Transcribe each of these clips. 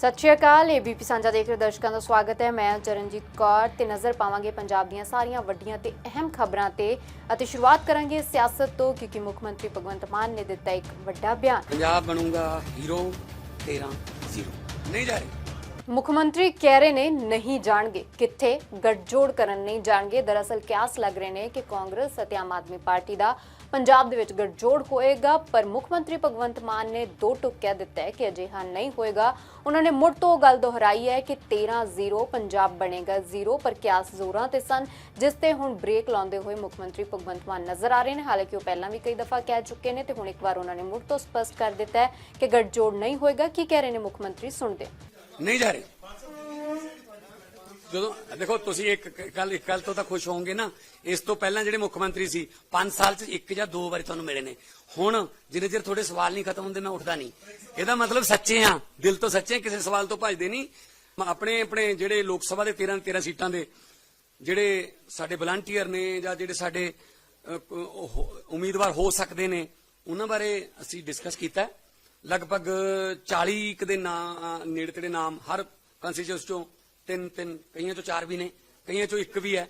ਸਤਿ ਸ਼੍ਰੀ ਅਕਾਲ ਏਬੀਪੀ ਸਾਂਝਾ ਦੇਖ ਰਹੇ ਦਰਸ਼ਕਾਂ ਦਾ ਸਵਾਗਤ ਹੈ। ਮੈਂ ਚਰਨਜੀਤ ਕੌਰ ਤੇ ਨਜ਼ਰ ਪਾਵਾਂਗੇ ਪੰਜਾਬ ਦੀਆਂ ਸਾਰੀਆਂ ਵੱਡੀਆਂ ਤੇ ਅਹਿਮ ਖਬਰਾਂ ਤੇ ਅਤੇ ਸ਼ੁਰੂਆਤ ਕਰਾਂਗੇ ਸਿਆਸਤ ਤੋਂ ਕਿਉਂਕਿ ਮੁੱਖ ਮੰਤਰੀ ਭਗਵੰਤ ਮਾਨ ਨੇ ਦਿੱਤਾ ਇੱਕ ਵੱਡਾ ਬਿਆਨ। ਪੰਜਾਬ ਬਣੂਗਾ ਹੀਰੋ 13 ਜ਼ੀਰੋ। ਨਹੀਂ ਜਾ ਰਹੇ। ਮੁੱਖ ਮੰਤਰੀ ਕਹਿ ਰਹੇ ਨੇ ਨਹੀਂ ਜਾਣਗੇ। ਕਿੱਥੇ? ਗੱਠਜੋੜ ਕਰਨ ਨਹੀਂ ਜਾਣਗੇ। ਦਰਅਸਲ ਕਿਆਸ ਲੱਗ ਰਹੇ ਨੇ ਕਿ ਕਾਂਗਰਸ ਅਤੇ ਆਮ ਆਦਮੀ ਪਾਰਟੀ ਦਾ ਪੰਜਾਬ ਦੇ ਵਿੱਚ ਗੱਠਜੋੜ ਹੋਏਗਾ, ਪਰ ਮੁੱਖ ਮੰਤਰੀ ਭਗਵੰਤ ਮਾਨ ਨੇ ਦੋ ਟੁਕ ਕਹਿ ਦਿੱਤਾ ਹੈ ਕਿ ਅਜਿਹਾ ਨਹੀਂ ਹੋਏਗਾ। ਉਹਨਾਂ ਨੇ ਮੁੜ ਤੋਂ ਗੱਲ ਦੁਹਰਾਈ ਹੈ ਕਿ 13-0 ਪੰਜਾਬ ਬਣੇਗਾ। ਜ਼ੀਰੋ ਪਰ ਕਿਆਸ ਜ਼ੋਰਾਂ ਤੇ ਸਨ, ਜਿਸ ਤੇ ਹੁਣ ਬ੍ਰੇਕ ਲਾਉਂਦੇ ਹੋਏ ਮੁੱਖ ਮੰਤਰੀ ਭਗਵੰਤ ਮਾਨ ਨਜ਼ਰ ਆ ਰਹੇ ਨੇ। ਹਾਲਾਂਕਿ ਉਹ ਪਹਿਲਾਂ ਵੀ ਕਈ ਦਫਾ ਕਹਿ ਚੁੱਕੇ ਨੇ ਤੇ ਹੁਣ ਇੱਕ ਵਾਰ ਉਹਨਾਂ ਨੇ ਮੁੜ ਤੋਂ ਸਪਸ਼ਟ ਕਰ ਦਿੱਤਾ ਹੈ ਕਿ ਗੱਠਜੋੜ ਨਹੀਂ ਹੋਏਗਾ। ਕੀ ਕਹਿ ਰਹੇ ਨੇ ਮੁੱਖ ਮੰਤਰੀ? ਸੁਣਦੇ ਨਹੀਂ ਜਾ ਰਹੇ। ਜਦੋਂ ਦੇਖੋ ਤੁਸੀਂ ਇੱਕ ਕੱਲ ਇੱਕ ਗੱਲ ਤੋਂ ਤਾਂ ਖੁਸ਼ ਹੋਵੋਗੇ ਨਾ। ਇਸ ਤੋਂ ਪਹਿਲਾਂ ਜਿਹੜੇ ਮੁੱਖ ਮੰਤਰੀ ਸੀ 5 ਸਾਲ ਚ ਇੱਕ ਜਾਂ ਦੋ ਵਾਰੀ ਤੁਹਾਨੂੰ ਮਿਲੇ ਨੇ। ਹੁਣ ਜਿੰਨੇ ਚਿਰ ਤੁਹਾਡੇ ਸਵਾਲ ਨਹੀਂ ਖਤਮ ਹੁੰਦੇ, ਮੈਂ ਉੱਠਦਾ ਨਹੀਂ। ਇਹਦਾ ਮਤਲਬ ਸੱਚੇ ਆ, ਦਿਲ ਤੋਂ ਸੱਚੇ ਕਿਸੇ ਸਵਾਲ ਤੋਂ ਭੱਜਦੇ ਨਹੀਂ। ਆਪਣੇ ਆਪਣੇ ਜਿਹੜੇ ਲੋਕ ਸਭਾ ਦੇ 13 13 ਸੀਟਾਂ ਦੇ ਜਿਹੜੇ ਸਾਡੇ ਵਲੰਟੀਅਰ ਨੇ ਜਾਂ ਜਿਹੜੇ ਸਾਡੇ ਉਮੀਦਵਾਰ ਹੋ ਸਕਦੇ ਨੇ, ਉਹਨਾਂ ਬਾਰੇ ਅਸੀਂ ਡਿਸਕਸ ਕੀਤਾ। ਲਗਭਗ 40 ਦੇ ਨਾਮ ਨੇੜੇ ਤੇੜੇ ਨਾਮ ਹਰ ਕੰਸਟੀਚੂਐਂਸ ਚੋਂ ਤਿੰਨ ਤਿੰਨ, ਕਈਆਂ ਚੋਂ ਚਾਰ ਵੀ ਨੇ, ਕਈਆਂ ਚੋਂ ਇੱਕ ਵੀ ਹੈ।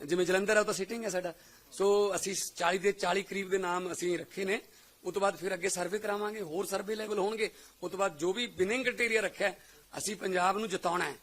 ਜਿਵੇਂ ਜਲੰਧਰ ਆ ਉਹ ਤਾਂ ਸਿਟਿੰਗ ਹੈ ਸਾਡਾ। ਸੋ ਅਸੀਂ 40 ਦੇ 40 ਕਰੀਬ ਦੇ ਨਾਮ ਅਸੀਂ ਰੱਖੇ ਨੇ। ਉਸ ਤੋਂ ਬਾਅਦ ਫਿਰ ਅੱਗੇ ਸਰਵੇ ਕਰਾਵਾਂਗੇ, ਹੋਰ ਸਰਵੇ ਲੈਵਲ ਹੋਣਗੇ। ਉਸ ਤੋਂ ਬਾਅਦ ਜੋ ਵੀ ਬਿਨਿੰਗ ਕ੍ਰਾਈਟੇਰੀਆ ਰੱਖਿਆ, ਅਸੀਂ ਪੰਜਾਬ ਨੂੰ ਜਿਤਾਉਣਾ ਹੈ।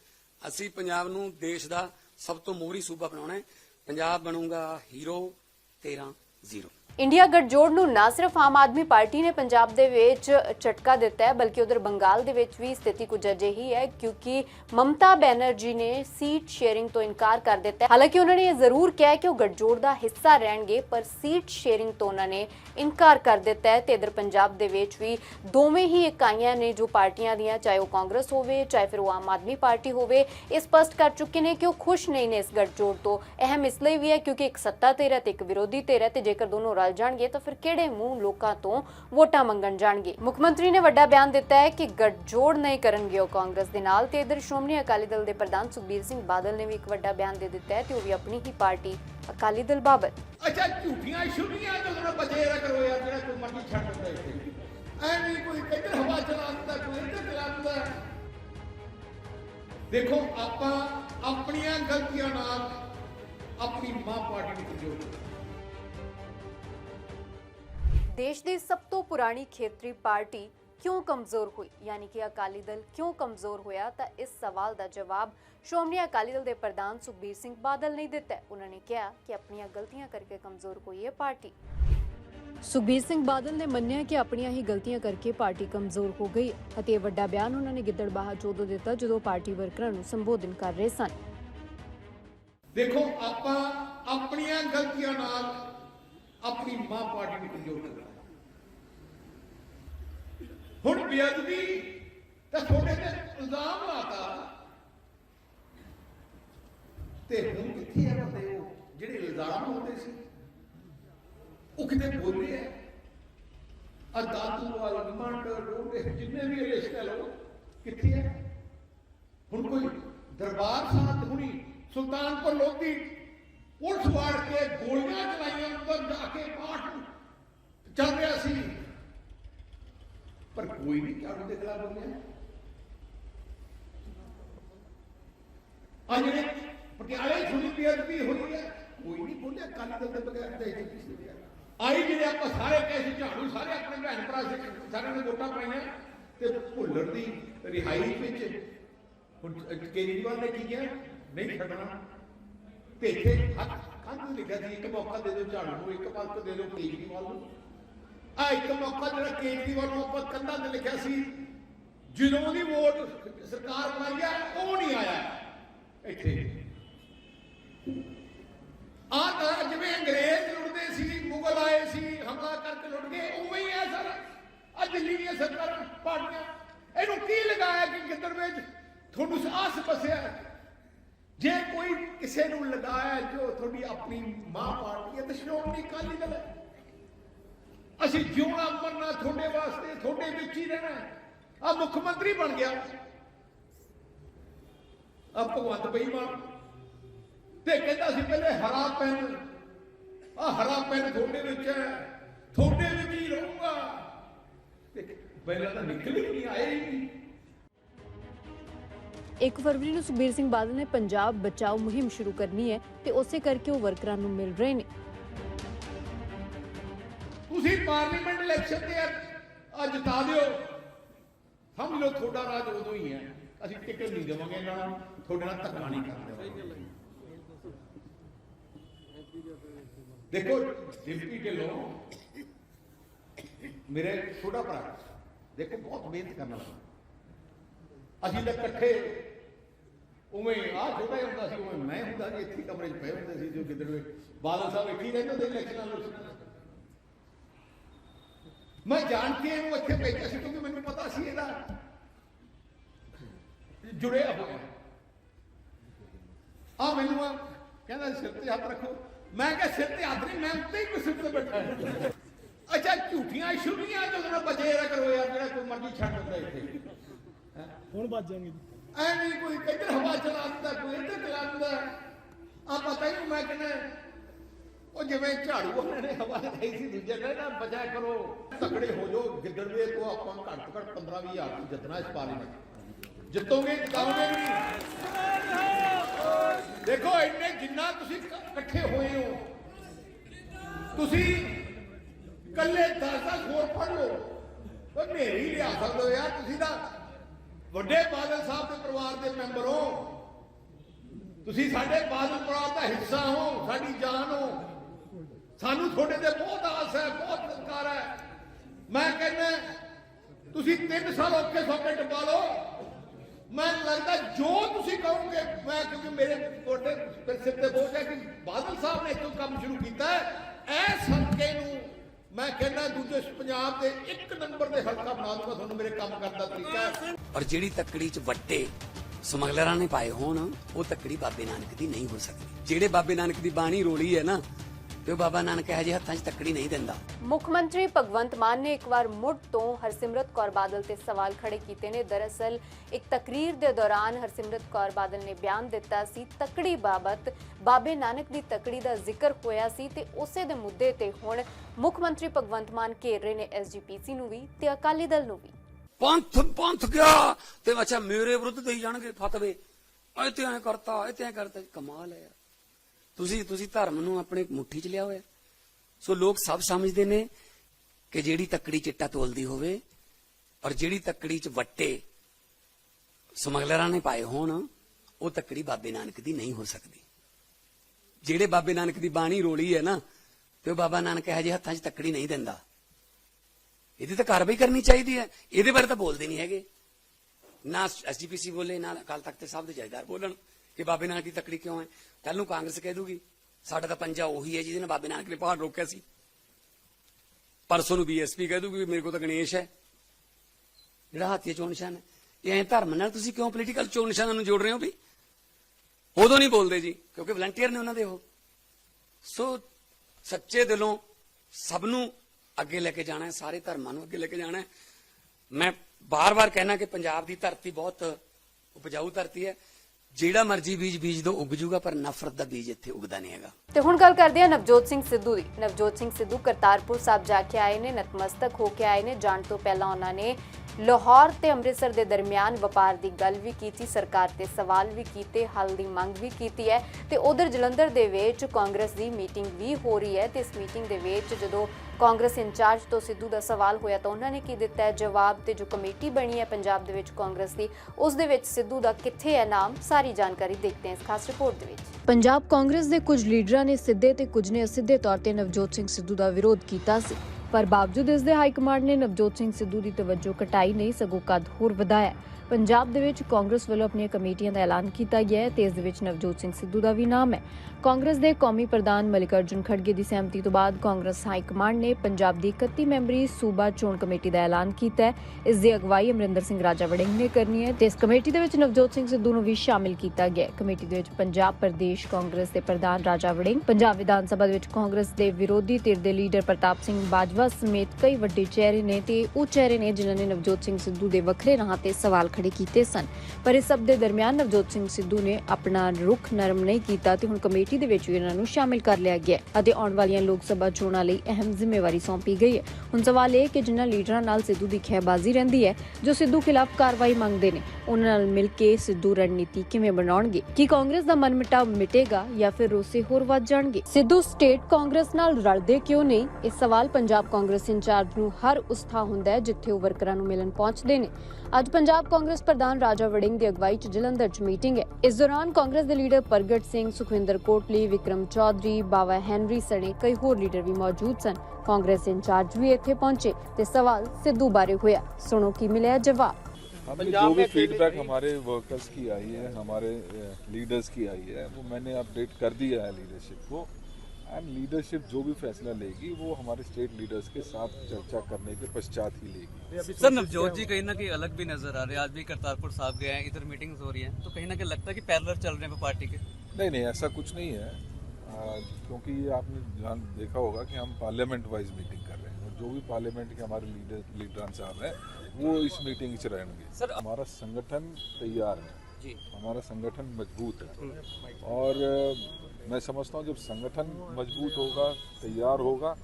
ਅਸੀਂ ਪੰਜਾਬ ਨੂੰ ਦੇਸ਼ ਦਾ ਸਭ ਤੋਂ ਮੋਹਰੀ ਸੂਬਾ ਬਣਾਉਣਾ ਹੈ। ਪੰਜਾਬ ਬਣੂਗਾ ਹੀਰੋ 13 ਜ਼ੀਰੋ ਇੰਡੀਆ ਗੱਠਜੋੜ ਨੂੰ ਨਾ ਸਿਰਫ ਆਮ ਆਦਮੀ ਪਾਰਟੀ ਨੇ ਪੰਜਾਬ ਦੇ ਵਿੱਚ ਝਟਕਾ ਦਿੱਤਾ ਹੈ, ਬਲਕਿ ਉਧਰ ਬੰਗਾਲ ਦੇ ਵਿੱਚ ਵੀ ਸਥਿਤੀ ਕੁਝ ਅਜਿਹੀ ਹੈ, ਕਿਉਂਕਿ ਮਮਤਾ ਬੈਨਰਜੀ ਨੇ ਸੀਟ ਸ਼ੇਅਰਿੰਗ ਤੋਂ ਇਨਕਾਰ ਕਰ ਦਿੱਤਾ ਹੈ। ਹਾਲਾਂਕਿ ਉਹਨਾਂ ਨੇ ਇਹ ਜ਼ਰੂਰ ਕਿਹਾ ਕਿ ਉਹ ਗੱਠਜੋੜ ਦਾ ਹਿੱਸਾ ਰਹਿਣਗੇ, ਪਰ ਸੀਟ ਸ਼ੇਅਰਿੰਗ ਤੋਂ ਉਹਨਾਂ ਨੇ ਇਨਕਾਰ ਕਰ ਦਿੱਤਾ ਹੈ ਤੇ ਇਧਰ ਪੰਜਾਬ ਦੇ ਵਿੱਚ ਵੀ ਦੋਵੇਂ ਹੀ ਇਕਾਈਆਂ ਨੇ ਜੋ ਪਾਰਟੀਆਂ ਦੀਆਂ, ਚਾਹੇ ਉਹ ਕਾਂਗਰਸ ਹੋਵੇ, ਚਾਹੇ ਫਿਰ ਉਹ ਆਮ ਆਦਮੀ ਪਾਰਟੀ ਹੋਵੇ, ਇਹ ਸਪਸ਼ਟ ਕਰ ਚੁੱਕੇ ਨੇ ਕਿ ਉਹ ਖੁਸ਼ ਨਹੀਂ ਨੇ ਇਸ ਗੱਠਜੋੜ ਤੋਂ। ਅਹਿਮ ਇਸ ਲਈ ਵੀ ਹੈ ਕਿਉਂਕਿ ਇੱਕ ਸੱਤਾ ਧਿਰ ਹੈ ਤੇ ਇੱਕ ਵਿਰੋਧੀ ਧਿਰ ਹੈ ਤੇ ਜੇਕਰ ਦੋਨੋਂ ਰਲ ਜਾਣਗੇ ਤਾਂ ਫਿਰ ਕਿਹੜੇ ਮੂੰਹ ਲੋਕਾਂ ਤੋਂ ਵੋਟਾਂ ਮੰਗਣ ਜਾਣਗੇ? ਮੁੱਖ ਮੰਤਰੀ ਨੇ ਵੱਡਾ ਬਿਆਨ ਦਿੱਤਾ ਹੈ ਕਿ ਗੱਠਜੋੜ ਨਹੀਂ ਕਰਨਗੇ ਉਹ ਕਾਂਗਰਸ ਦੇ ਨਾਲ ਤੇ ਇਧਰ ਸ਼੍ਰੋਮਣੀ ਅਕਾਲੀ ਦਲ ਦੇ ਪ੍ਰਧਾਨ ਸੁਖਬੀਰ ਸਿੰਘ ਬਾਦਲ ਨੇ ਵੀ ਇੱਕ ਵੱਡਾ ਬਿਆਨ ਦੇ ਦਿੱਤਾ ਹੈ ਤੇ ਉਹ ਵੀ ਆਪਣੀ ਹੀ ਪਾਰਟੀ ਅਕਾਲੀ ਦਲ ਬਾਬਤ। ਅੱਛਾ, ਝੂਠੀਆਂ ਛੁਰੀਆਂ ਜਦੋਂ ਬੱਜੇ ਕਰੋ ਯਾਰ, ਜਿਹੜਾ ਕੋਈ ਮਰਜ਼ੀ ਛੱਡ ਦਿੰਦਾ ਇੱਥੇ ਐਵੇਂ ਕੋਈ ਕਿੱਧਰ ਹਵਾ ਚਲਾ ਦਿੰਦਾ, ਕੋਈ ਇੱਧਰ ਚਲਾ ਦਿੰਦਾ। ਦੇਖੋ, ਆਪਾਂ ਆਪਣੀਆਂ ਗਲਤੀਆਂ ਨਾਲ ਆਪਣੀ ਮਾਂ ਪਾਰਟੀ ਨੂੰ ਕਮਜ਼ੋਰ ਦੇਸ਼ ਦੀ ਸਭ ਤੋਂ ਪੁਰਾਣੀ ਖੇਤਰੀ ਪਾਰਟੀ ਕਿਉਂ ਕਮਜ਼ੋਰ ਹੋਈ ਯਾਨੀ ਕਿ ਅਕਾਲੀ ਦਲ ਕਿਉਂ ਕਮਜ਼ੋਰ ਹੋਇਆ ਤਾਂ ਇਸ ਸਵਾਲ ਦਾ ਜਵਾਬ ਸ਼੍ਰੋਮਣੀ ਅਕਾਲੀ ਦਲ ਦੇ ਪ੍ਰਧਾਨ ਸੁਖਬੀਰ ਸਿੰਘ ਬਾਦਲ ਨੇ ਦਿੱਤਾ। ਉਹਨਾਂ ਨੇ ਕਿਹਾ ਕਿ ਆਪਣੀਆਂ ਗਲਤੀਆਂ ਕਰਕੇ ਕਮਜ਼ੋਰ ਹੋਈ ਹੈ ਪਾਰਟੀ ਸੁਖਬੀਰ ਸਿੰਘ ਬਾਦਲ ਨੇ ਮੰਨਿਆ ਕਿ ਆਪਣੀਆਂ ਹੀ ਗਲਤੀਆਂ ਕਰਕੇ ਪਾਰਟੀ ਕਮਜ਼ੋਰ ਹੋ ਗਈ ਅਤੇ ਇਹ ਵੱਡਾ ਬਿਆਨ ਉਹਨਾਂ ਨੇ ਗਿੱਦੜਬਾਹਾ ਚੋਦੋ ਦਿੱਤਾ ਜਦੋਂ ਪਾਰਟੀ ਵਰਕਰਾਂ ਨੂੰ ਸੰਬੋਧਨ ਕਰ ਰਹੇ ਸਨ ਦੇਖੋ ਆਪਾਂ ਆਪਣੀਆਂ ਗਲਤੀਆਂ ਨਾਲ ਆਪਣੀ ਮਾਂ ਪਾਰਟੀ ਨੂੰ ਕਮਜ਼ੋਰ ਕਰਨਾ ਹੁਣ ਬੇਅਦਬੀ ਤਾਂ ਤੁਹਾਡੇ ਤੇ ਇਲਜ਼ਾਮ ਲਾਤਾ। ਤੇ ਹੁਣ ਕਿੱਥੇ ਆ ਬੰਦੇ ਉਹ? ਜਿਹੜੇ ਇਲਜ਼ਾਮ ਹੁੰਦੇ ਸੀ, ਉਹ ਕਿਤੇ ਬੋਲੇ ਆ? ਆ ਦਾਦੂ ਵਾਲ ਮੰਡ ਰੋਡੇ ਜਿੰਨੇ ਵੀ ਲਿਸਟ ਲਓ, ਕਿੱਥੇ ਹੈ ਹੁਣ ਕੋਈ ਦਰਬਾਰ ਸਾਹਿਬ ਹੁਣੀ ਸੁਲਤਾਨਪੁਰ ਲੋਧੀ ਪੁਲਿਸ ਵਾੜ ਕੇ ਗੋਲੀਆਂ ਚਲਾਈਆਂ, ਅੰਦਰ ਜਾ ਕੇ ਪਾਠ ਚੱਲ ਰਿਹਾ ਸੀ। ਪਰ ਕੋਈ ਵੀ ਝਾੜੂ ਦੇ ਖਿਲਾਫ ਬੋਲਿਆ ਆ ਜਿਹੜੇ ਪਟਿਆਲੇ ਛੁਰੀ ਬੇਅਦਬੀ ਹੋਈ ਹੈ, ਕੋਈ ਨਹੀਂ ਬੋਲਿਆ ਕਾਲੀ ਦਲ ਦੇ ਬਗੈਰ ਦੇ ਕਿਸੇ ਨੇ ਆਈ ਜਿਹੜੇ ਆਪਾਂ ਸਾਰੇ ਕੈਸੇ ਝਾੜੂ, ਸਾਰੇ ਆਪਣੇ ਭੈਣ ਭਰਾ ਸਾਰਿਆਂ ਨੇ ਵੋਟਾਂ ਪਾਈਆਂ, ਤੇ ਭੁੱਲਰ ਦੀ ਰਿਹਾਈ ਵਿੱਚ ਹੁਣ ਕੇਜਰੀਵਾਲ ਨੇ ਕੀ ਕਿਹਾ? ਨਹੀਂ ਛੱਡਣਾ। ਤੇ ਇੱਥੇ ਹੱਥ ਕੰਧ ਲਿਖਿਆ ਸੀ, ਇੱਕ ਮੌਕਾ ਦੇ ਦਿਓ ਝਾੜੂ ਨੂੰ, ਇੱਕ ਮੌਕਾ ਦੇ ਦਿਓ ਕੇਜਰੀਵਾਲ ਨੂੰ। ਆ ਇੱਕ ਮੌਕਾ ਜਿਹੜਾ ਕੇਜਰੀਵਾਲ ਨੂੰ ਆਪਾਂ ਕੰਧਾਂ ਤੇ ਲਿਖਿਆ ਸੀ, ਜਦੋਂ ਦੀ ਵੋਟ ਸਰਕਾਰ ਬਣਾਈ ਆ, ਉਹ ਨਹੀਂ ਆਇਆ ਇੱਥੇ। ਆ ਤਾਂ ਜਿਵੇਂ ਅੰਗਰੇਜ਼ ਲੁੱਟਦੇ ਸੀ, ਮੁਗਲ ਆਏ ਸੀ, ਹਮਲਾ ਕਰਕੇ ਲੁੱਟ ਗਏ, ਉਵੇਂ ਹੀ ਆ ਸਰ ਆ ਦਿੱਲੀ ਦੀਆਂ ਸਰਕਾਰਾਂ ਪਾਰਟੀਆਂ ਇਹਨੂੰ ਕੀ ਲਗਾਇਆ ਕਿ ਗਿੱਦੜ ਵਿੱਚ ਤੁਹਾਨੂੰ ਆਸ ਪਸਿਆ ਜੇ ਕੋਈ ਕਿਸੇ ਨੂੰ ਲਗਾਇਆ ਜੋ ਤੁਹਾਡੀ ਆਪਣੀ ਮਾਂ ਪਾਰਟੀ ਹੈ, ਤਾਂ ਸ਼੍ਰੋਮਣੀ ਅਕਾਲੀ ਦਲ ਹੈ। ਅਸੀਂ ਜਿਉਣਾ ਮਰਨਾ ਤੁਹਾਡੇ ਵਾਸਤੇ, ਤੁਹਾਡੇ ਵਿੱਚ ਹੀ ਰਹਿਣਾ ਆ ਮੁੱਖ ਮੰਤਰੀ ਬਣ ਗਿਆ। ਆ ਭਗਵੰਤ ਬੇਈਮਾਨ ਤੇ ਕਹਿੰਦਾ ਸੀ ਪਹਿਲੇ ਹਰਾ ਪੈਨ ਆ ਹਰਾ ਪੈਨ ਤੁਹਾਡੇ ਵਿੱਚ ਹੈ। ਤੁਹਾਡੇ ਵਿੱਚ ਹੀ ਰਹੂਗਾ। ਤੇ ਪਹਿਲਾਂ ਤਾਂ ਨਿਕਲ ਹੀ ਨਹੀਂ ਆਏ ਹੀ ਨਹੀਂ। 1 ਫਰਵਰੀ ਨੂੰ ਸੁਖਬੀਰ ਸਿੰਘ ਬਾਦਲ ਨੇ ਪੰਜਾਬ ਬਚਾਓ ਮੁਹਿੰਮ ਸ਼ੁਰੂ ਕਰਨੀ ਹੈ ਤੇ ਉਸੇ ਕਰਕੇ ਉਹ ਵਰਕਰਾਂ ਨੂੰ ਮਿਲ ਰਹੇ ਨੇ। ਤੁਸੀਂ ਪਾਰਲੀਮੈਂਟ ਇਲੈਕਸ਼ਨ ਤੇ ਅੱਜ ਜਿਤਾ ਦਿਓ। ਸਮਝ ਲਓ ਤੁਹਾਡਾ ਰਾਜ ਉਦੋਂ ਹੀ ਹੈ। ਅਸੀਂ ਟਿਕਟ ਨਹੀਂ ਦੇਵਾਂਗੇ ਇਹਨਾਂ ਨੂੰ, ਤੁਹਾਡੇ ਨਾਲ ਧੱਕਾ ਨਹੀਂ ਕਰਦੇ ਦੇਖੋ, ਡਿਪਟੀ ਢਿੱਲੋਂ, ਮੇਰੇ ਛੋਟਾ ਭਰਾ, ਦੇਖੋ ਬਹੁਤ ਮਿਹਨਤ ਕਰਨਾ ਅਸੀਂ ਤਾਂ ਇਕੱਠੇ ਉਵੇਂ ਆ ਛੋਟਾ ਹੀ ਹੁੰਦਾ ਸੀ, ਉਵੇਂ ਮੈਂ ਹੁੰਦਾ ਸੀ, ਇੱਥੇ ਕਮਰੇ 'ਚ ਪਏ ਹੁੰਦੇ ਸੀ, ਜੋ ਕਿਧਰ ਬਾਦਲ ਸਾਹਿਬ ਇੱਥੇ ਰਹਿੰਦੇ ਹੁੰਦੇ ਇਲੈਕਸ਼ਨਾਂ ਨੂੰ ਮੈਂ ਜਾਣ ਕੇ ਇਹਨੂੰ ਇੱਥੇ ਭੇਜਿਆ ਸੀ, ਕਿਉਂਕਿ ਮੈਨੂੰ ਪਤਾ ਸੀ ਇਹਦਾ ਜੁੜਿਆ ਹੋਇਆ। ਆ ਮੈਨੂੰ ਆ ਕਹਿੰਦਾ ਸਿਰ ਤੇ ਹੱਥ ਰੱਖੋ। ਮੈਂ ਕਿਹਾ, ਸਿਰ ਤੇ ਹੱਥ ਨਹੀਂ, ਮੈਂ ਉੱਤੇ ਹੀ ਸਿਰ ਤੇ ਬੈਠਾ। ਅੱਛਾ, ਝੂਠੀਆਂ ਇਸ਼ੂਆਂ ਜਦੋਂ ਨਾ ਬਚੇ ਰਾ ਕਰੋ ਯਾਰ, ਜਿਹੜਾ ਕੋਈ ਮਰਜ਼ੀ ਛੱਡ ਦਿੰਦਾ ਇੱਥੇ। ਹੁਣ ਵੱਜ ਜਾਣਗੇ। ਜੀ ਕੋਈ ਇੱਧਰ ਹਵਾ ਚਲਾ ਦਿੰਦਾ, ਕੋਈ ਇੱਧਰ ਚਲਾ ਦਿੰਦਾ। ਆ ਪਤਾ ਹੀ ਮੈਂ ਕਹਿੰਦਾ, ਉਹ ਜਿਵੇਂ ਝਾੜੂ ਉਹਨਾਂ ਨੇ ਹਵਾ ਲਾਈ ਸੀ, ਦੂਜੇ ਕਹਿੰਦਾ ਬਚਾ ਕਰੋ। ਤਕੜੇ ਹੋ ਜਾਓ ਗਿੱਦੜਵੇ ਤੋਂ ਆਪਾਂ ਘੱਟ ਤੋਂ ਘੱਟ 15 20 ਹਜ਼ਾਰ ਜਿੱਤਣਾ ਇਸ ਪਾਰਲੀਮੈਂਟ ਜਿੱਤੋਗੇ, ਜਿਤਾਓਗੇ ਵੀ। ਦੇਖੋ, ਇੰਨੇ ਜਿੰਨਾ ਤੁਸੀਂ ਇਕੱਠੇ ਹੋਏ ਹੋ। ਤੁਸੀਂ ਇਕੱਲੇ ਦਸ ਦਸ ਹੋਰ ਪੜ ਲਓ। ਉਹ ਮੇਰੀ ਲਿਆ ਸਕਦੇ ਹੋ ਯਾਰ, ਤੁਸੀਂ ਤਾਂ ਵੱਡੇ ਬਾਦਲ ਸਾਹਿਬ ਦੇ ਪਰਿਵਾਰ ਦੇ ਮੈਂਬਰ ਹੋ। ਤੁਸੀਂ ਸਾਡੇ ਬਾਦਲ ਪਰਿਵਾਰ ਦਾ ਹਿੱਸਾ ਹੋ, ਸਾਡੀ ਜਾਨ ਹੋ। ਸਾਨੂੰ ਤੁਹਾਡੇ ਤੇ ਬਹੁਤ ਆਸ ਹੈ, ਬਹੁਤ ਸਤਿਕਾਰ ਹੈ। ਮੈਂ ਕਹਿੰਦਾ, ਤੁਸੀਂ 3 ਸਾਲ ਔਖੇ ਸੌਖੇ ਟਪਾ ਲਓ। ਮੈਂ ਲੱਗਦਾ ਜੋ ਤੁਸੀਂ ਕਹੋਗੇ, ਮੈਂ ਕਿਉਂਕਿ ਮੇਰੇ ਕੋਟੇ ਸਿਰ ਤੇ ਬੋਝ ਹੈ ਕਿ ਬਾਦਲ ਸਾਹਿਬ ਨੇ ਇੱਥੋਂ ਕੰਮ ਸ਼ੁਰੂ ਕੀਤਾ ਹੈ। ਐ ਸੰਕੇ ਨੂੰ ਮੈਂ ਕਹਿੰਦਾ ਦੂਜੇ ਪੰਜਾਬ ਦੇ ਇੱਕ ਨੰਬਰ ਦੇ ਹਲਕਾ ਬਣਾ ਦੂੰਗਾ, ਤੁਹਾਨੂੰ ਮੇਰੇ ਕੰਮ ਕਰਨ ਦਾ ਤਰੀਕਾ ਔਰ ਜਿਹੜੀ ਤੱਕੜੀ 'ਚ ਵੱਟੇ ਸਮਗਲਰਾਂ ਨੇ ਪਾਏ ਹੋਣ, ਉਹ ਤੱਕੜੀ ਬਾਬੇ ਨਾਨਕ ਦੀ ਨਹੀਂ ਹੋ ਸਕਦੀ। ਜਿਹੜੇ ਬਾਬੇ ਨਾਨਕ ਦੀ ਬਾਣੀ ਰੋਲੀ ਹੈ ਨਾ ਤੇ ਉਹ ਬਾਬਾ ਨਾਨਕ ਇਹੋ ਜਿਹੇ ਹੱਥਾਂ 'ਚ ਤੱਕੜੀ ਨਹੀਂ ਦਿੰਦਾ। ਮੁੱਖ ਮੰਤਰੀ ਭਗਵੰਤ ਮਾਨ ਨੇ ਇੱਕ ਵਾਰ ਮੁੜ ਤੋਂ ਹਰਸਿਮਰਤ ਕੌਰ ਬਾਦਲ ਤੇ ਸਵਾਲ ਖੜੇ ਕੀਤੇ ਨੇ। ਦਰਅਸਲ ਇੱਕ ਤਕਰੀਰ ਦੇ ਦੌਰਾਨ ਹਰਸਿਮਰਤ ਕੌਰ ਬਾਦਲ ਨੇ ਬਿਆਨ ਦਿੱਤਾ ਸੀ ਤਕੜੀ ਬਾਬਤ ਬਾਬੇ ਨਾਨਕ ਦੀ ਤਕੜੀ ਦਾ ਜ਼ਿਕਰ ਹੋਇਆ ਸੀ ਤੇ ਉਸੇ ਦੇ ਮੁੱਦੇ ਤੇ ਹੁਣ ਮੁੱਖ ਮੰਤਰੀ ਭਗਵੰਤ ਮਾਨ ਘੇਰ ਰਹੇ ਨੇ ਐਸਜੀਪੀਸੀ ਨੂੰ ਵੀ ਤੇ ਅਕਾਲੀ ਦਲ ਨੂੰ ਵੀ। ਪੰਥ ਪੰਥ ਗਿਆ ਤੇ ਅੱਛਾ ਮੇਰੇ ਵਿਰੁੱਧ ਦੇਈ ਜਾਣਗੇ ਫਤਵੇ। ਇਹ ਤੇ ਐ ਕਰਤਾ ਇਹ ਤੇ ਐ ਕਰਤਾ ਕਮਾਲ ਹੈ ਤੁਸੀਂ ਤੁਸੀਂ ਧਰਮ ਨੂੰ ਆਪਣੇ ਮੁੱਠੀ 'ਚ ਲਿਆ ਹੋਇਆ ਸੋ ਲੋਕ ਸਭ ਸਮਝਦੇ ਨੇ ਕਿ ਜਿਹੜੀ ਤੱਕੜੀ ਚਿੱਟਾ ਤੋਲਦੀ ਹੋਵੇ ਔਰ ਜਿਹੜੀ ਤੱਕੜੀ 'ਚ ਵੱਟੇ ਸਮਗਲਰਾਂ ਨੇ ਪਾਏ ਹੋਣ, ਉਹ ਤੱਕੜੀ ਬਾਬੇ ਨਾਨਕ ਦੀ ਨਹੀਂ ਹੋ ਸਕਦੀ। ਜਿਹੜੇ ਬਾਬੇ ਨਾਨਕ ਦੀ ਬਾਣੀ ਰੋਲੀ ਹੈ ਨਾ, ਤੇ ਉਹ ਬਾਬਾ ਨਾਨਕ ਇਹੋ ਜਿਹੇ ਹੱਥਾਂ 'ਚ ਤੱਕੜੀ ਨਹੀਂ ਦਿੰਦਾ। ਇਹਦੀ ਤਾਂ ਕਾਰਵਾਈ ਕਰਨੀ ਚਾਹੀਦੀ ਹੈ। ਇਹਦੇ ਬਾਰੇ ਤਾਂ ਬੋਲਦੇ ਨਹੀਂ ਹੈਗੇ। ਨਾ ਐਸਜੀਪੀਸੀ ਬੋਲੇ, ਨਾ ਅਕਾਲ ਤਖਤ ਸਾਹਿਬ ਦੇ ਜਥੇਦਾਰ ਬੋਲਣ। ਕਿ ਬਾਬੇ ਨਾਨਕ ਦੀ ਤਕੜੀ ਕਿਉਂ ਹੈ? ਕੱਲ ਨੂੰ ਕਾਂਗਰਸ ਕਹਿ ਦੂਗੀ, ਸਾਡਾ ਤਾਂ ਪੰਜਾ ਉਹੀ ਹੈ ਜਿਹਦੇ ਨਾਲ ਬਾਬੇ ਨਾਨਕ ਨੇ ਪਹਾੜ ਰੋਕਿਆ ਸੀ। ਪਰਸੋਂ ਨੂੰ ਬੀਐਸਪੀ ਕਹਿ ਦੂਗੀ ਵੀ ਮੇਰੇ ਕੋਲ ਤਾਂ ਗਣੇਸ਼ ਹੈ। ਜਿਹੜਾ ਹਾਥੀ ਚੋਣ ਨਿਸ਼ਾਨ ਹੈ। ਇਹ ਐਂ ਧਰਮ ਨਾਲ ਤੁਸੀਂ ਕਿਉਂ ਪੋਲੀਟੀਕਲ ਚੋਣ ਨਿਸ਼ਾਨਾਂ ਨੂੰ ਜੋੜ ਰਹੇ ਹੋ ਵੀ? ਉਦੋਂ ਨਹੀਂ ਬੋਲਦੇ ਜੀ, ਕਿਉਂਕਿ ਵਲੰਟੀਅਰ ਨੇ ਉਹਨਾਂ ਦੇ ਉਹ। ਸੋ ਸੱਚੇ ਦਿਲੋਂ ਸਭ ਨੂੰ ਅੱਗੇ ਲੈ ਕੇ ਜਾਣਾ ਹੈ, ਸਾਰੇ ਧਰਮਾਂ ਨੂੰ ਅੱਗੇ ਲੈ ਕੇ ਜਾਣਾ ਹੈ। ਮੈਂ ਬਾਰ-ਬਾਰ ਕਹਿਣਾ ਕਿ ਪੰਜਾਬ ਦੀ ਧਰਤੀ ਬਹੁਤ ਉਪਜਾਊ ਧਰਤੀ ਹੈ। ਜਿਹੜਾ ਮਰਜ਼ੀ ਬੀਜ ਬੀਜ ਦੋ ਉੱਗ ਜੂਗਾ, ਪਰ ਨਫ਼ਰਤ ਦਾ ਬੀਜ ਇੱਥੇ ਉੱਗਦਾ ਨਹੀਂ ਹੈਗਾ। ਤੇ ਹੁਣ ਗੱਲ ਕਰਦੇ ਆ ਨਵਜੋਤ ਸਿੰਘ ਸਿੱਧੂ ਦੀ। ਨਵਜੋਤ ਸਿੰਘ ਸਿੱਧੂ ਕਰਤਾਰਪੁਰ ਸਾਹਿਬ ਜਾ ਕੇ ਆਏ ਨੇ, ਨਤਮਸਤਕ ਹੋ ਕੇ ਆਏ ਨੇ, ਜਾਣ ਤੋਂ ਪਹਿਲਾਂ ਉਹਨਾਂ ਨੇ ਲਾਹੌਰ ਤੇ ਅੰਮ੍ਰਿਤਸਰ ਦੇ ਦਰਮਿਆਨ ਵਪਾਰ ਦੀ ਗੱਲ ਵੀ ਕੀਤੀ, ਸਰਕਾਰ ਤੇ ਸਵਾਲ ਵੀ ਕੀਤੇ, ਹੱਲ ਦੀ ਮੰਗ ਵੀ ਕੀਤੀ ਹੈ ਤੇ ਉਧਰ ਜਲੰਧਰ ਦੇ ਵਿੱਚ ਕਾਂਗਰਸ ਦੀ ਮੀਟਿੰਗ ਵੀ ਹੋ ਰਹੀ ਹੈ ਤੇ ਇਸ ਮੀਟਿੰਗ ਦੇ ਵਿੱਚ ਜਦੋਂ ਕਾਂਗਰਸ ਇੰਚਾਰਜ ਤੋਂ ਸਿੱਧੂ ਦਾ ਸਵਾਲ ਹੋਇਆ ਤਾਂ ਉਹਨਾਂ ਨੇ ਕੀ ਦਿੱਤਾ ਹੈ? ਜਵਾਬ ਤੇ ਜੋ ਕਮੇਟੀ ਬਣੀ ਹੈ ਪੰਜਾਬ ਦੇ ਵਿੱਚ ਕਾਂਗਰਸ ਦੀ, ਉਸ ਦੇ ਵਿੱਚ ਸਿੱਧੂ ਦਾ ਕਿੱਥੇ ਹੈ ਨਾਮ? ਸਾਰੀ ਜਾਣਕਾਰੀ ਦੇਖਦੇ ਹਾਂ ਇਸ ਖਾਸ ਰਿਪੋਰਟ ਦੇ ਵਿੱਚ। ਪੰਜਾਬ ਕਾਂਗਰਸ ਦੇ ਕੁਝ ਲੀਡਰਾਂ ਨੇ ਸਿੱਧੇ ਤੇ ਕੁਝ ਨੇ ਅਸਿੱਧੇ ਤੌਰ ਤੇ ਨਵਜੋਤ ਸਿੰਘ ਸਿੱਧੂ ਦਾ ਵਿਰੋਧ ਕੀਤਾ ਸੀ। ਪਰ ਬਾਵਜੂਦ ਇਸ ਦੇ ਹਾਈ ਕਮਾਂਡ ਨੇ ਨਵਜੋਤ ਸਿੰਘ ਸਿੱਧੂ ਦੀ ਤਵੱਜੋ ਘਟਾਈ ਨਹੀਂ, ਸਗੋਂ ਕਦ ਹੋਰ ਵਧਾਇਆ। ਪੰਜਾਬ ਦੇ ਵਿੱਚ ਕਾਂਗਰਸ ਵੱਲੋਂ ਆਪਣੀਆਂ ਕਮੇਟੀਆਂ ਦਾ ਐਲਾਨ ਕੀਤਾ ਗਿਆ ਹੈ ਤੇ ਇਸ ਦੇ ਵਿੱਚ ਨਵਜੋਤ ਸਿੰਘ ਸਿੱਧੂ ਦਾ ਵੀ ਨਾਮ ਹੈ। ਕਾਂਗਰਸ ਦੇ ਕੌਮੀ ਪ੍ਰਧਾਨ ਮਲਿਕਾਰਜੁਨ ਖੜਗੇ ਦੀ ਸਹਿਮਤੀ ਤੋਂ ਬਾਅਦ ਕਾਂਗਰਸ ਹਾਈ ਕਮਾਂਡ ਨੇ ਪੰਜਾਬ ਦੀ 31 ਮੈਂਬਰੀ ਸੂਬਾ ਚੋਣ ਕਮੇਟੀ ਦਾ ਐਲਾਨ ਕੀਤਾ ਹੈ। ਇਸ ਦੀ ਅਗਵਾਈ ਅਮਰਿੰਦਰ ਸਿੰਘ ਰਾਜਾ ਵੜਿੰਗ ਨੇ ਕਰਨੀ ਹੈ ਤੇ ਇਸ ਕਮੇਟੀ ਦੇ ਵਿੱਚ ਨਵਜੋਤ ਸਿੰਘ ਸਿੱਧੂ ਨੂੰ ਵੀ ਸ਼ਾਮਿਲ ਕੀਤਾ ਗਿਆ ਹੈ। ਕਮੇਟੀ ਦੇ ਵਿੱਚ ਪੰਜਾਬ ਪ੍ਰਦੇਸ਼ ਕਾਂਗਰਸ ਦੇ ਪ੍ਰਧਾਨ ਰਾਜਾ ਵੜਿੰਗ ਪੰਜਾਬ ਵਿਧਾਨ ਸਭਾ ਦੇ ਵਿੱਚ ਕਾਂਗਰਸ ਦੇ ਵਿਰੋਧੀ ਧਿਰ ਦੇ ਲੀਡਰ ਪ੍ਰਤਾਪ ਸਿੰਘ ਬਾਜਵਾ ਸਮੇਤ ਕਈ ਵੱਡੇ ਚਿਹਰੇ ਨੇ ਤੇ ਉਹ ਚਿਹਰੇ ਨੇ ਜਿਨ੍ਹਾਂ ਨੇ ਨਵਜੋਤ ਸਿੰਘ ਸਿੱਧੂ ਦੇ ਵੱਖਰੇ ਰਾਹਾਂ ਤੇ ਸਵਾਲ ਖੜੇ ਕੀਤੇ ਸਨ। ਪਰ ਇਸ ਸਭ ਦੇ ਦਰਮਿਆਨ ਨਵਜੋਤ ਸਿੰਘ ਸਿੱਧੂ ਨੇ ਆਪਣਾ ਰੁਖ ਨਰਮ ਨਹੀਂ ਕੀਤਾ ਤੇ ਹੁਣ ਕਮੇਟੀ ਦੇ ਵਿੱਚ ਵੀ ਇਹਨਾਂ ਨੂੰ ਸ਼ਾਮਿਲ ਕਰ ਲਿਆ ਗਿਆ ਅਤੇ ਆਉਣ ਵਾਲੀਆਂ ਲੋਕ ਸਭਾ ਚੋਣਾਂ ਲਈ ਅਹਿਮ ਜ਼ਿੰਮੇਵਾਰੀ ਸੌਂਪੀ ਗਈ ਹੈ। ਹੁਣ ਸਵਾਲ ਇਹ ਕਿ ਜਿਨ੍ਹਾਂ ਲੀਡਰਾਂ ਨਾਲ ਸਿੱਧੂ ਦੀ ਖਹਿਬਾਜ਼ੀ ਰਹਿੰਦੀ ਹੈ, ਜੋ ਸਿੱਧੂ ਖਿਲਾਫ ਕਾਰਵਾਈ ਮੰਗਦੇ ਨੇ, ਉਹਨਾਂ ਨਾਲ ਮਿਲ ਕੇ ਸਿੱਧੂ ਰਣਨੀਤੀ ਕਿਵੇਂ ਬਣਾਉਣਗੇ? ਕੀ ਕਾਂਗਰਸ ਦਾ ਮਨਮਿਟਾਵ ਮਿਟੇਗਾ ਜਾਂ ਫਿਰ ਰੋਸੇ ਹੋਰ ਵੱਧ ਜਾਣਗੇ? ਸਿੱਧੂ ਸਟੇਟ ਕਾਂਗਰਸ ਨਾਲ ਰਲਦੇ ਕਿਉਂ ਨਹੀਂ? ਇਹ ਸਵਾਲ ਪੰਜਾਬ ਕਾਂਗਰਸ ਇੰਚਾਰਜ ਨੂੰ ਹਰ ਉਸ ਥਾਂ ਹੁੰਦਾ ਹੈ ਜਿੱਥੇ ਉਹ ਵਰਕਰਾਂ ਨੂੰ ਮਿਲਣ ਪਹੁੰਚਦੇ ਨੇ। ਅੱਜ ਪੰਜਾਬ ਕਾਂਗਰਸ ਪ੍ਰਧਾਨ ਰਾਜਾ ਵੜਿੰਗ ਦੀ ਅਗਵਾਈ 'ਚ ਜਲੰਧਰ 'ਚ ਮੀਟਿੰਗ ਹੈ ਇਸ ਦੌਰਾਨ ਕਾਂਗਰਸ ਦੇ ਲੀਡਰ ਪ੍ਰਗਟ ਸਿੰਘ ਸੁਖਵਿੰਦਰ ਕੋਟਲੀ ਵਿਕਰਮ ਚੌਧਰੀ ਬਾਵਾ ਹੈਨਰੀ ਸਣੇ ਕਈ ਹੋਰ ਲੀਡਰ ਵੀ ਮੌਜੂਦ ਸਨ ਕਾਂਗਰਸ ਇੰਚਾਰਜ ਵੀ ਇੱਥੇ ਪਹੁੰਚੇ ਤੇ ਸਵਾਲ ਸਿੱਧੂ ਬਾਰੇ ਹੋਇਆ ਸੁਣੋ ਕੀ ਮਿਲਿਆ ਜਵਾਬ हमने जो भी फीडबैक हमारे वर्कर्स की आई है हमारे लीडर्स की आई है वो मैंने अपडेट कर दिया है लीडरशिप को एंड लीडरशिप जो भी फैसला लेगी वो हमारे स्टेट लीडर्स के साथ चर्चा करने के पश्चात ही लेगी। सर नवजोत जी कहीं ना कहीं अलग भी नज़र आ रहे हैं। आज भी करतारपुर साहब गए हैं इधर मीटिंग्स हो रही हैं। तो कहीं ना कहीं लगता है कि पैरेलल चल रहे हैं पार्टी के। नहीं नहीं ऐसा कुछ नहीं है। आ, क्योंकि ये आपने जान देखा होगा कि हम पार्लियामेंट वाइज मीटिंग कर रहे हैं। और जो भी पार्लियामेंट के हमारे लीडर लीडर साहब हैं वो इस मीटिंग से रहेंगे। सर, हमारा संगठन तैयार है। हमारा संगठन मज़बूत है। और अ, मैं समझता हूँ जब संगठन मजबूत होगा तैयार होगा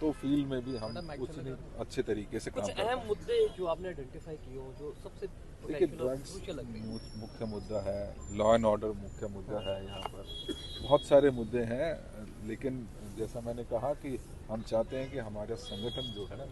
तो फील्ड में भी हम कुछ नहीं अच्छे तरीके से काम कुछ कर अहम मुद्दे जो आपने आइडेंटिफाई किए हो जो सबसे देखिए potential और ड्रग्स crucial लगते हैं मु- मुख्य मुद्दा है लॉ एंड ऑर्डर मुख्य मुद्दा है यहाँ पर बहुत सारे मुद्दे हैं लेकिन जैसा मैंने कहा कि हम चाहते हैं कि हमारा संगठन जो है ना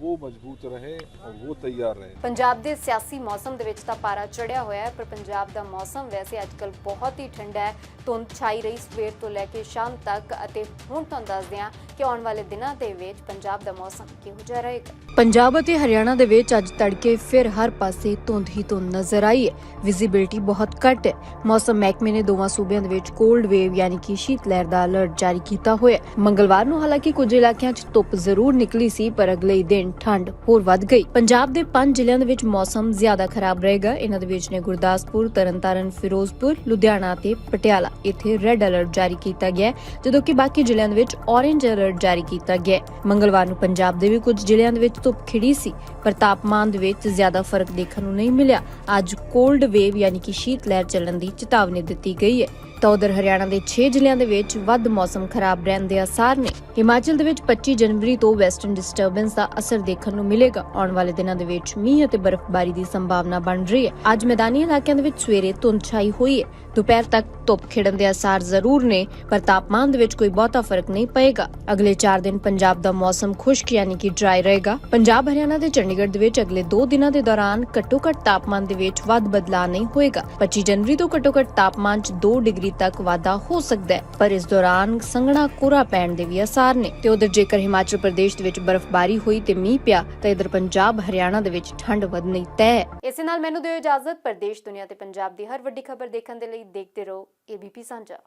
वो मजबूत रहे और वो तैयार रहे ਪੰਜਾਬ ਦੇ ਸਿਆਸੀ ਮੌਸਮ ਦੇ ਵਿੱਚ ਤਾਂ ਪਾਰਾ ਚੜਿਆ ਹੋਇਆ ਹੈ ਪਰ ਪੰਜਾਬ ਦਾ ਮੌਸਮ ਵੈਸੇ ਅੱਜਕੱਲ ਬਹੁਤ ਹੀ ਠੰਡਾ ਹੈ ਧੁੰਦ ਛਾਈ ਰਹੀ ਸਵੇਰ ਤੋਂ ਲੈ ਕੇ ਸ਼ਾਮ ਤੱਕ ਅਤੇ ਹੁਣ ਤੁਹਾਨੂੰ ਦੱਸਦੇ ਹਾਂ ਕਿ ਆਉਣ ਵਾਲੇ ਦਿਨਾਂ ਦੇ ਵਿੱਚ ਪੰਜਾਬ ਦਾ ਮੌਸਮ ਕਿਹੋ ਜਿਹਾ ਰਹੇਗਾ ਪੰਜਾਬ ਅਤੇ ਹਰਿਆਣਾ ਦੇ ਵਿੱਚ ਅੱਜ ਤੜਕੇ ਫਿਰ ਹਰ ਪਾਸੇ ਧੁੰਦ ਹੀ ਧੁੰਦ ਨਜ਼ਰ ਆਈ। ਹੈ ਵਿਜ਼ਿਬਿਲਟੀ ਬਹੁਤ ਘੱਟ ਹੈ। ਮੌਸਮ ਮਹਿਕਮੇ ਨੇ ਦੋਵਾਂ ਸੂਬਿਆਂ ਦੇ ਵਿੱਚ ਕੋਲਡ ਵੇਵ ਯਾਨੀ ਕਿ ਸ਼ੀਤ ਲਹਿਰ ਦਾ ਅਲਰਟ ਜਾਰੀ ਕੀਤਾ ਹੋਇਆ ਹੈ। ਮੰਗਲਵਾਰ ਨੂੰ ਹਾਲਾਂਕਿ ਕੁਝ ਇਲਾਕਿਆਂ 'ਚ ਧੁੱਪ ਜ਼ਰੂਰ ਨਿਕਲੀ ਸੀ, ਪਰ ਅਗਲੇ ਦਿਨ ਠੰਡ ਹੋਰ ਵੱਧ ਗਈ। ਪੰਜਾਬ ਦੇ ਪੰਜ ਜ਼ਿਲ੍ਹਿਆਂ ਦੇ ਵਿੱਚ ਮੌਸਮ ਜ਼ਿਆਦਾ ਖਰਾਬ ਰਹੇਗਾ। ਇਹਨਾਂ ਦੇ ਵਿੱਚ ਨੇ ਗੁਰਦਾਸਪੁਰ, ਤਰਨਤਾਰਨ, ਫਿਰੋਜ਼ਪੁਰ, ਲੁਧਿਆਣਾ ਤੇ ਪਟਿਆਲਾ। ਇੱਥੇ ਰੈੱਡ ਅਲਰਟ ਜਾਰੀ ਕੀਤਾ ਗਿਆ ਜਦੋਂ ਕਿ ਬਾਕੀ ਜ਼ਿਲ੍ਹਿਆਂ ਦੇ ਵਿੱਚ ਔਰੇਂਜ ਅਲਰਟ ਜਾਰੀ ਕੀਤਾ ਗਿਆ ਮੰਗਲਵਾਰ ਨੂੰ ਪੰਜਾਬ ਦੇ ਵੀ ਕੁਝ ਜ਼ਿਲ੍ਹਿਆਂ ਦੇ ਵਿੱਚ ਧੁੱਪ ਖਿੜੀ ਸੀ, ਪਰ ਤਾਪਮਾਨ ਦੇ ਵਿੱਚ ਜ਼ਿਆਦਾ ਫ਼ਰਕ ਦੇਖਣ ਨੂੰ ਨਹੀਂ ਮਿਲਿਆ। ਅੱਜ ਕੋਲਡ ਵੇਵ ਯਾਨੀ ਕਿ ਸ਼ੀਤ ਲਹਿਰ ਚੱਲਣ ਦੀ ਚੇਤਾਵਨੀ ਦਿੱਤੀ ਗਈ ਹੈ। ਤਾਂ ਉਧਰ ਹਰਿਆਣਾ ਦੇ 6 ਜ਼ਿਲ੍ਹਿਆਂ ਦੇ ਵਿੱਚ ਵੱਧ ਮੌਸਮ ਖਰਾਬ ਰਹਿਣ ਦੇ ਅਸਾਰ ਨੇ। ਹਿਮਾਚਲ ਦੇ ਵਿੱਚ 25 ਜਨਵਰੀ ਤੋਂ ਵੈਸਟਰਨ ਡਿਸਟਰਬੈਂਸ ਦਾ ਅਸਰ ਦੇਖਣ ਨੂੰ ਮਿਲੇਗਾ। ਆਉਣ ਵਾਲੇ ਦਿਨਾਂ ਦੇ ਵਿੱਚ ਮੀਂਹ ਅਤੇ ਬਰਫ਼ਬਾਰੀ ਦੀ ਸੰਭਾਵਨਾ ਬਣ ਰਹੀ ਹੈ। ਅੱਜ ਮੈਦਾਨੀ ਇਲਾਕਿਆਂ ਦੇ ਵਿੱਚ ਸਵੇਰੇ ਧੁੰਦ ਛਾਈ ਹੋਈ ਹੈ। ਦੁਪਹਿਰ ਤੱਕ ਧੁੱਪ ਖਿੜਨ ਦੇ ਅਸਾਰ ਜ਼ਰੂਰ ਨੇ, ਪਰ ਤਾਪਮਾਨ ਦੇ ਵਿੱਚ ਕੋਈ ਬਹੁਤਾ ਫ਼ਰਕ ਨਹੀਂ ਪਏਗਾ। ਅਗਲੇ 4 ਦਿਨ ਪੰਜਾਬ ਦਾ ਮੌਸਮ ਖੁਸ਼ਕ ਯਾਨੀ ਕਿ ਡਰਾਈ ਰਹੇਗਾ। ਪੰਜਾਬ, ਹਰਿਆਣਾ ਤੇ ਚੰਡੀਗੜ੍ਹ ਦੇ ਵਿੱਚ ਅਗਲੇ 2 ਦਿਨਾਂ ਦੇ ਦੌਰਾਨ ਘੱਟੋ-ਘੱਟ ਤਾਪਮਾਨ ਦੇ ਵਿੱਚ ਵੱਧ ਬਦਲਾਅ ਨਹੀਂ ਹੋਏਗਾ। 25 ਜਨਵਰੀ ਤੋਂ ਘੱਟੋ-ਘੱਟ ਤਾਪਮਾਨ 'ਚ 2 ਡਿਗਰੀ ਤੱਕ ਵਾਧਾ ਹੋ ਸਕਦਾ ਹੈ, ਪਰ ਇਸ ਦੌਰਾਨ ਸੰਘਣਾ ਕੋਰਾ ਪੈਣ ਦੇ ਵੀ ਅਸਾਰ ਨੇ। ਤੇ ਉਧਰ ਜੇਕਰ ਹਿਮਾਚਲ ਪ੍ਰਦੇਸ਼ ਦੇ ਵਿੱਚ ਬਰਫ਼ਬਾਰੀ ਹੋਈ ਤੇ ਮੀਂਹ ਪਿਆ, ਤਾਂ ਇਧਰ ਪੰਜਾਬ, ਹਰਿਆਣਾ ਦੇ ਵਿੱਚ ਠੰਡ ਵਧਣੀ ਤੈਅ ਇਸੇ ਨਾਲ ਮੈਨੂੰ ਦਿਓ ਇਜਾਜ਼ਤ। ਪ੍ਰਦੇਸ਼, ਦੁਨੀਆ ਤੇ ਪੰਜਾਬ ਦੀ ਹਰ ਵੱਡੀ ਖਬਰ ਦੇਖਣ ਦੇ ਲਈ ਦੇਖਦੇ ਰਹੋ। ਏਬੀਪੀ ਸਾਂਝਾ